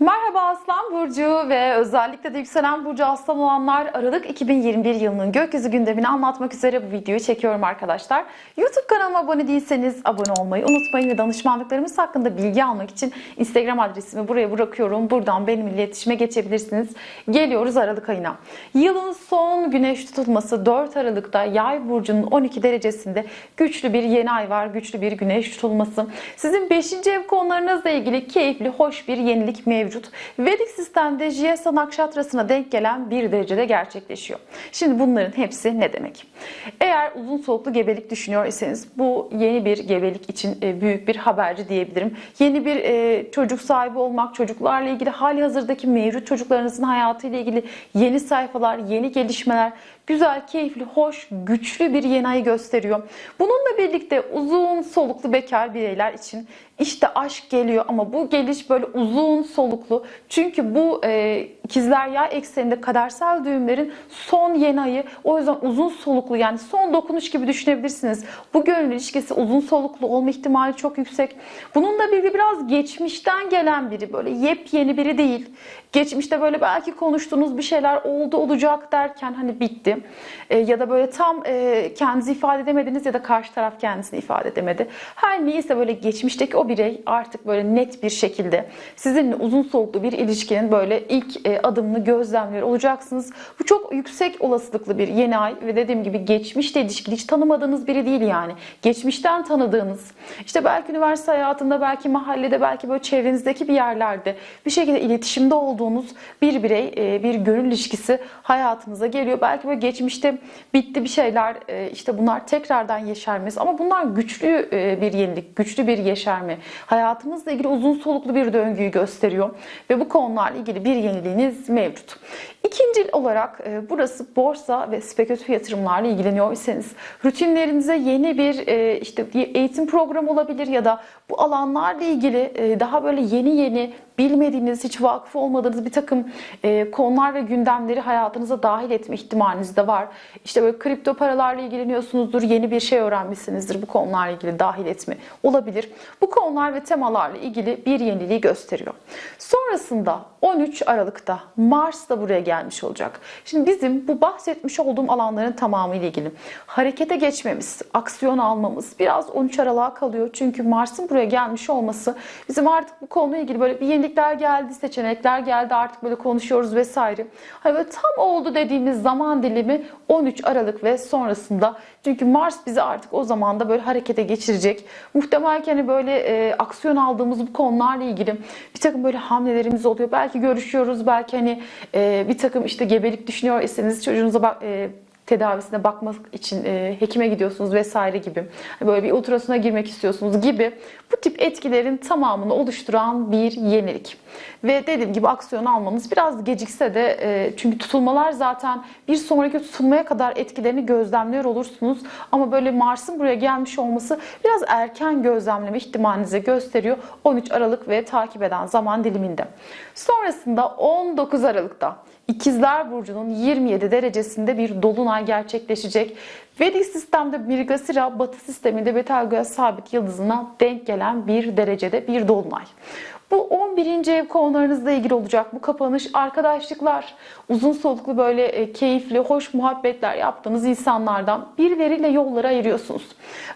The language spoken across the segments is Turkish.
Merhaba Aslan Burcu ve özellikle de yükselen Burcu Aslan olanlar Aralık 2021 yılının gökyüzü gündemini anlatmak üzere bu videoyu çekiyorum arkadaşlar. YouTube kanalıma abone değilseniz abone olmayı unutmayın ve danışmanlıklarımız hakkında bilgi almak için Instagram adresimi buraya bırakıyorum. Buradan benimle iletişime geçebilirsiniz. Geliyoruz Aralık ayına. Yılın son güneş tutulması 4 Aralık'ta Yay burcunun 12 derecesinde güçlü bir yeni ay var. Güçlü bir güneş tutulması. Sizin 5. ev konularınızla ilgili keyifli, hoş bir yenilik mevcut. Vedik sistemde Jyesa Nakshatrası'na denk gelen bir derecede gerçekleşiyor. Şimdi bunların hepsi ne demek? Eğer uzun soluklu gebelik düşünüyor iseniz bu yeni bir gebelik için e, büyük bir haberci diyebilirim. Yeni bir e, çocuk sahibi olmak, çocuklarla ilgili hali hazırdaki mevcut çocuklarınızın hayatıyla ilgili yeni sayfalar, yeni gelişmeler, güzel, keyifli, hoş, güçlü bir yeni ayı gösteriyor. Bununla birlikte uzun soluklu bekar bireyler için işte aşk geliyor ama bu geliş böyle uzun soluklu. Çünkü bu e, ikizler yay ekseninde kadersel düğümlerin son yeni ayı. O yüzden uzun soluklu yani son dokunuş gibi düşünebilirsiniz. Bu gönül ilişkisi uzun soluklu olma ihtimali çok yüksek. Bununla birlikte biraz geçmişten gelen biri böyle yepyeni biri değil. Geçmişte böyle belki konuştuğunuz bir şeyler oldu olacak derken hani bitti. E, ya da böyle tam e, kendinizi ifade edemediniz ya da karşı taraf kendisini ifade edemedi. Her neyse böyle geçmişteki o birey artık böyle net bir şekilde sizinle uzun soluklu bir ilişkinin böyle ilk e, adımını gözlemler olacaksınız. Bu çok yüksek olasılıklı bir yeni ay ve dediğim gibi geçmişte ilişkili hiç tanımadığınız biri değil yani. Geçmişten tanıdığınız, işte belki üniversite hayatında, belki mahallede, belki böyle çevrenizdeki bir yerlerde bir şekilde iletişimde olduğunuz bir birey, e, bir gönül ilişkisi hayatınıza geliyor. Belki böyle geçmişte bitti bir şeyler, e, işte bunlar tekrardan yeşermesi ama bunlar güçlü bir yenilik, güçlü bir yeşerme. Hayatınızla ilgili uzun soluklu bir döngüyü gösteriyor ve bu konularla ilgili bir yeniliğiniz mevcut. İkinci olarak e, burası borsa ve spekülatif yatırımlarla ilgileniyorsanız rutinlerinize yeni bir e, işte eğitim programı olabilir ya da bu alanlarla ilgili e, daha böyle yeni yeni bilmediğiniz, hiç vakıf olmadığınız bir takım e, konular ve gündemleri hayatınıza dahil etme ihtimaliniz de var. İşte böyle kripto paralarla ilgileniyorsunuzdur, yeni bir şey öğrenmişsinizdir bu konularla ilgili dahil etme olabilir. Bu konular ve temalarla ilgili bir yeniliği gösteriyor. Sonrasında 13 Aralık'ta Mars da buraya gelmiş olacak. Şimdi bizim bu bahsetmiş olduğum alanların tamamı ile ilgili harekete geçmemiz, aksiyon almamız biraz 13 Aralık'a kalıyor. Çünkü Mars'ın buraya gelmiş olması bizim artık bu konuyla ilgili böyle bir yenilikler geldi, seçenekler geldi artık böyle konuşuyoruz vesaire. Hani böyle tam oldu dediğimiz zaman dilimi 13 Aralık ve sonrasında. Çünkü Mars bizi artık o zaman da böyle harekete geçirecek. Muhtemelen hani böyle e, aksiyon aldığımız bu konularla ilgili bir takım böyle hamlelerimiz oluyor. Belki görüşüyoruz, belki hani e, bir takım işte gebelik düşünüyor iseniz çocuğunuza bak, e, tedavisine bakmak için e, hekime gidiyorsunuz vesaire gibi. Böyle bir ultrasona girmek istiyorsunuz gibi bu tip etkilerin tamamını oluşturan bir yenilik. Ve dediğim gibi aksiyon almanız biraz gecikse de e, çünkü tutulmalar zaten bir sonraki tutulmaya kadar etkilerini gözlemliyor olursunuz. Ama böyle Mars'ın buraya gelmiş olması biraz erken gözlemleme ihtimalinizi gösteriyor 13 Aralık ve takip eden zaman diliminde. Sonrasında 19 Aralık'ta İkizler Burcu'nun 27 derecesinde bir dolunay gerçekleşecek. Vedik sistemde Mirgasira, Batı sisteminde Betelgeuse sabit yıldızına denk gelen bir derecede bir dolunay. Bu 11. ev konularınızla ilgili olacak bu kapanış. Arkadaşlıklar, uzun soluklu böyle e, keyifli, hoş muhabbetler yaptığınız insanlardan birileriyle yolları ayırıyorsunuz.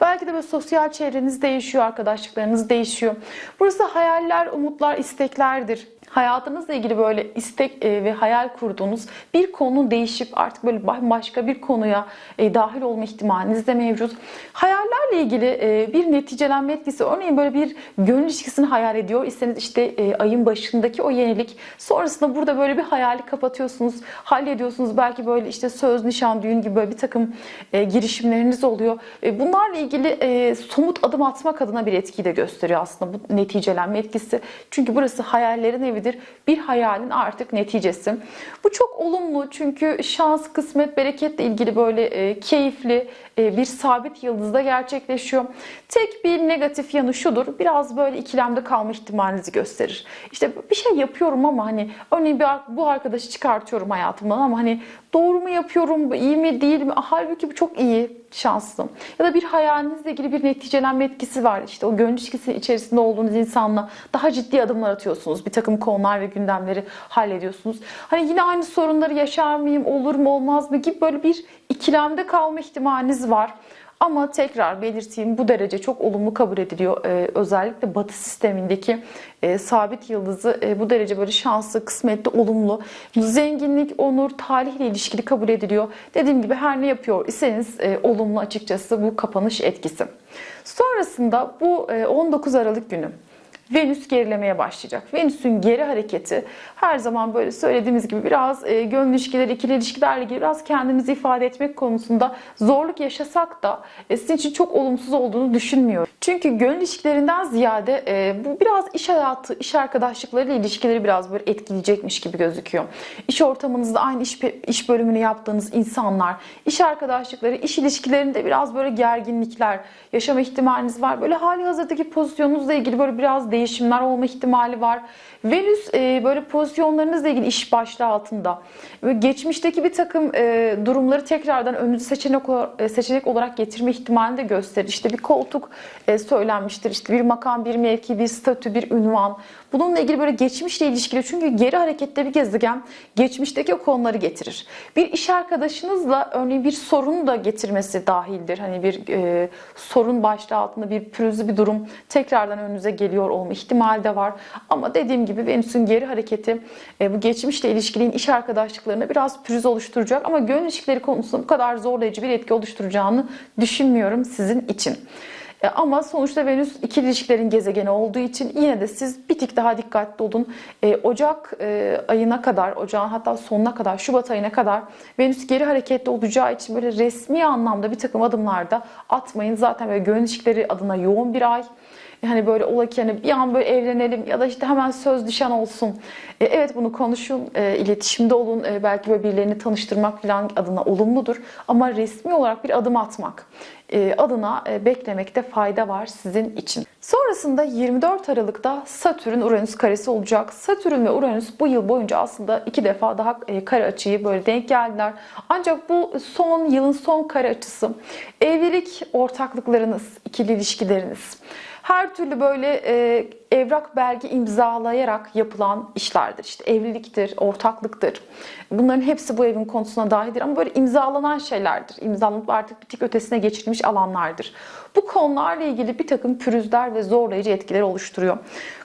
Belki de böyle sosyal çevreniz değişiyor, arkadaşlıklarınız değişiyor. Burası hayaller, umutlar, isteklerdir hayatınızla ilgili böyle istek e, ve hayal kurduğunuz bir konu değişip artık böyle başka bir konuya e, dahil olma ihtimaliniz de mevcut. Hayallerle ilgili e, bir neticelenme etkisi örneğin böyle bir gönül ilişkisini hayal ediyor iseniz işte ayın başındaki o yenilik sonrasında burada böyle bir hayali kapatıyorsunuz hallediyorsunuz belki böyle işte söz nişan düğün gibi böyle bir takım girişimleriniz oluyor. Bunlarla ilgili somut adım atmak adına bir etkiyi de gösteriyor aslında bu neticelenme etkisi. Çünkü burası hayallerin evi gibidir. Bir hayalin artık neticesi. Bu çok olumlu çünkü şans, kısmet, bereketle ilgili böyle e, keyifli e, bir sabit yıldızda gerçekleşiyor. Tek bir negatif yanı şudur. Biraz böyle ikilemde kalma ihtimalinizi gösterir. İşte bir şey yapıyorum ama hani örneğin bir, bu arkadaşı çıkartıyorum hayatımdan ama hani doğru mu yapıyorum, iyi mi değil mi? Halbuki bu çok iyi şanslı. Ya da bir hayalinizle ilgili bir neticelenme etkisi var. İşte o gönül ilişkisi içerisinde olduğunuz insanla daha ciddi adımlar atıyorsunuz. Bir takım konular ve gündemleri hallediyorsunuz. Hani yine aynı sorunları yaşar mıyım, olur mu, olmaz mı gibi böyle bir ikilemde kalma ihtimaliniz var. Ama tekrar belirteyim bu derece çok olumlu kabul ediliyor. Ee, özellikle Batı sistemindeki e, sabit yıldızı e, bu derece böyle şanslı, kısmetli, olumlu. Zenginlik, onur, talihle ilişkili kabul ediliyor. Dediğim gibi her ne yapıyor iseniz e, olumlu açıkçası bu kapanış etkisi. Sonrasında bu e, 19 Aralık günü Venüs gerilemeye başlayacak. Venüs'ün geri hareketi her zaman böyle söylediğimiz gibi biraz e, gönül ilişkileri, ikili ilişkilerle ilgili biraz kendimizi ifade etmek konusunda zorluk yaşasak da e, sizin için çok olumsuz olduğunu düşünmüyorum. Çünkü gönül ilişkilerinden ziyade e, bu biraz iş hayatı, iş arkadaşlıklarıyla ilişkileri biraz böyle etkileyecekmiş gibi gözüküyor. İş ortamınızda aynı iş, iş bölümünü yaptığınız insanlar, iş arkadaşlıkları, iş ilişkilerinde biraz böyle gerginlikler yaşama ihtimaliniz var. Böyle hali hazırdaki pozisyonunuzla ilgili böyle biraz değişimler olma ihtimali var. Venüs e, böyle pozisyonlarınızla ilgili iş başlığı altında ve geçmişteki bir takım e, durumları tekrardan önünüze seçenek, e, seçenek olarak getirme ihtimalini de gösterir. İşte bir koltuk e, söylenmiştir, işte bir makam, bir mevki, bir statü, bir ünvan. Bununla ilgili böyle geçmişle ilişkili çünkü geri harekette bir gezegen geçmişteki o konuları getirir. Bir iş arkadaşınızla örneğin bir sorunu da getirmesi dahildir. Hani bir e, sorun başlığı altında bir pürüzlü bir durum tekrardan önünüze geliyor olma ihtimali de var. Ama dediğim gibi Venüs'ün geri hareketi e, bu geçmişle ilişkili iş arkadaşlıklarına biraz pürüz oluşturacak ama gönül ilişkileri konusunda bu kadar zorlayıcı bir etki oluşturacağını düşünmüyorum sizin için. E, Ama sonuçta Venüs ikili ilişkilerin gezegeni olduğu için yine de siz bir tık daha dikkatli olun. E, Ocak e, ayına kadar, ocağın hatta sonuna kadar, Şubat ayına kadar Venüs geri hareketli olacağı için böyle resmi anlamda bir takım adımlarda atmayın. Zaten böyle gönül ilişkileri adına yoğun bir ay. Yani böyle ola ki hani bir an böyle evlenelim ya da işte hemen söz düşen olsun. E, evet bunu konuşun, e, iletişimde olun. E, belki böyle birilerini tanıştırmak falan adına olumludur. Ama resmi olarak bir adım atmak e, adına e, beklemekte fayda var sizin için. Sonrasında 24 Aralık'ta Satürn Uranüs karesi olacak. Satürn ve Uranüs bu yıl boyunca aslında iki defa daha e, kare açıyı böyle denk geldiler. Ancak bu son yılın son kare açısı evlilik ortaklıklarınız, ikili ilişkileriniz her türlü böyle e, evrak belge imzalayarak yapılan işlerdir. İşte evliliktir, ortaklıktır. Bunların hepsi bu evin konusuna dahildir ama böyle imzalanan şeylerdir. İmzalanıp artık bir ötesine geçirilmiş alanlardır. Bu konularla ilgili bir takım pürüzler ve zorlayıcı etkiler oluşturuyor.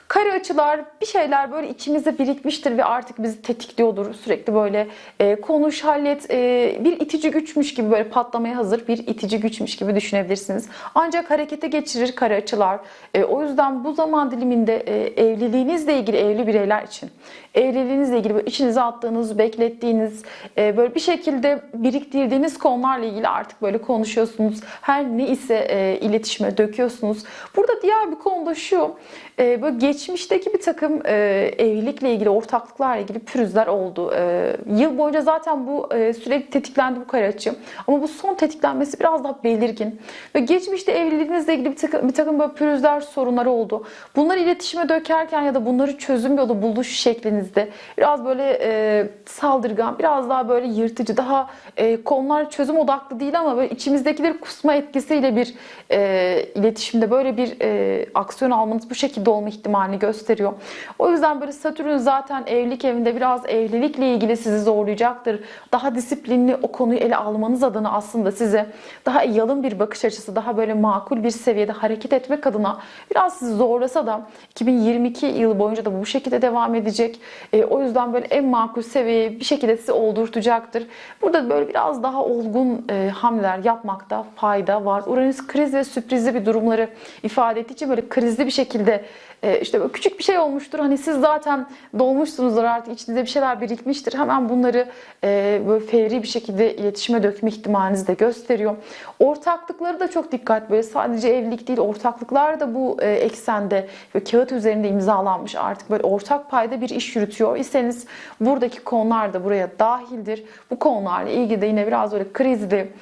Kare açılar bir şeyler böyle içimizde birikmiştir ve artık bizi tetikliyordur. Sürekli böyle e, konuş, hallet, e, bir itici güçmüş gibi böyle patlamaya hazır bir itici güçmüş gibi düşünebilirsiniz. Ancak harekete geçirir kare açılar. E, o yüzden bu zaman diliminde e, evliliğinizle ilgili evli bireyler için evliliğinizle ilgili böyle içinize attığınız, beklettiğiniz, e, böyle bir şekilde biriktirdiğiniz konularla ilgili artık böyle konuşuyorsunuz. Her ne ise e, iletişime döküyorsunuz. Burada diğer bir konu da şu. E, böyle geçmişteki bir takım e, evlilikle ilgili, ortaklıklarla ilgili pürüzler oldu. E, yıl boyunca zaten bu e, sürekli tetiklendi bu kare açı. Ama bu son tetiklenmesi biraz daha belirgin. Ve geçmişte evliliğinizle ilgili bir takım, bir takım böyle pürüzler, sorunları oldu. Bunları iletişime dökerken ya da bunları çözüm yolu buluş şeklinizde biraz böyle e, saldırgan, biraz daha böyle yırtıcı, daha e, konular çözüm odaklı değil ama böyle içimizdekileri kusma etkisiyle bir e, iletişimde böyle bir e, aksiyon almanız bu şekilde olma ihtimalini gösteriyor. O yüzden böyle Satürn zaten evlilik evinde biraz evlilikle ilgili sizi zorlayacaktır. Daha disiplinli o konuyu ele almanız adına aslında size daha yalın bir bakış açısı, daha böyle makul bir seviyede hareket etmek adına biraz sizi zorlasa da 2022 yılı boyunca da bu şekilde devam edecek. E, o yüzden böyle en makul seviyeyi bir şekilde sizi oldurtacaktır. Burada böyle biraz daha olgun e, hamleler yapmakta fayda var. Uranüs kriz ve sürprizli bir durumları ifade ettiği için böyle krizli bir şekilde e, işte küçük bir şey olmuştur. Hani siz zaten dolmuşsunuzdur artık içinizde bir şeyler birikmiştir. Hemen bunları e, böyle fevri bir şekilde iletişime dökme ihtimalinizi de gösteriyor. Ortaklıkları da çok dikkat böyle sadece evlilik değil ortaklıklar da bu e, eksende ve kağıt üzerinde imzalanmış artık böyle ortak payda bir iş yürütüyor iseniz buradaki konular da buraya dahildir. Bu konularla ilgili de yine biraz böyle krizli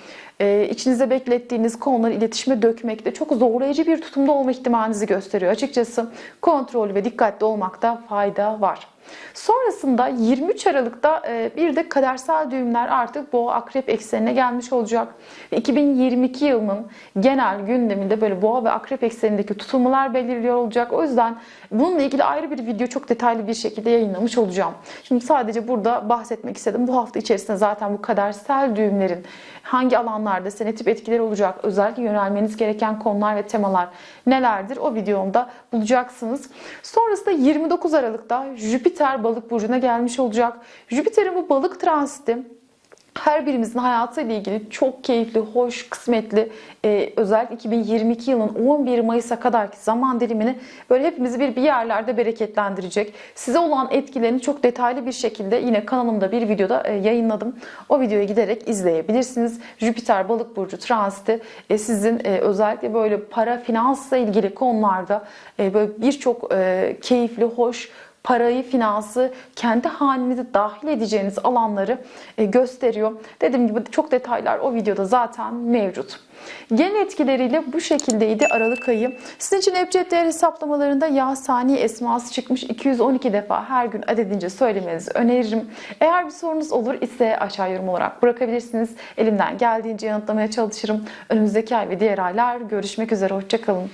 e, içinizde beklettiğiniz konuları iletişime dökmekte çok zorlayıcı bir tutumda olma ihtimalinizi gösteriyor. Açıkçası kontrollü ve dikkatli olmakta fayda var. Sonrasında 23 Aralık'ta e, bir de kadersel düğümler artık boğa akrep eksenine gelmiş olacak. Ve 2022 yılının genel gündeminde böyle boğa ve akrep eksenindeki tutulmalar belirliyor olacak. O yüzden bununla ilgili ayrı bir video çok detaylı bir şekilde yayınlamış olacağım. Şimdi sadece burada bahsetmek istedim. Bu hafta içerisinde zaten bu kadersel düğümlerin hangi alanlarda size ne tip etkileri olacak, özellikle yönelmeniz gereken konular ve temalar nelerdir o videomda bulacaksınız. Sonrasında 29 Aralık'ta Jüpiter balık burcuna gelmiş olacak. Jüpiter'in bu balık transiti her birimizin hayatıyla ilgili çok keyifli, hoş, kısmetli, e, özellikle 2022 yılının 11 Mayıs'a kadarki zaman dilimini böyle hepimizi bir, bir yerlerde bereketlendirecek. Size olan etkilerini çok detaylı bir şekilde yine kanalımda bir videoda e, yayınladım. O videoya giderek izleyebilirsiniz. Jüpiter balık burcu transiti e, sizin e, özellikle böyle para, finansla ilgili konularda e, böyle birçok e, keyifli, hoş, parayı, finansı kendi halinize dahil edeceğiniz alanları e, gösteriyor. Dediğim gibi çok detaylar o videoda zaten mevcut. Genel etkileriyle bu şekildeydi Aralık ayı. Sizin için Ebced değer hesaplamalarında yağ sani esması çıkmış 212 defa her gün adedince söylemenizi öneririm. Eğer bir sorunuz olur ise aşağı yorum olarak bırakabilirsiniz. Elimden geldiğince yanıtlamaya çalışırım. Önümüzdeki ay ve diğer aylar görüşmek üzere. Hoşçakalın.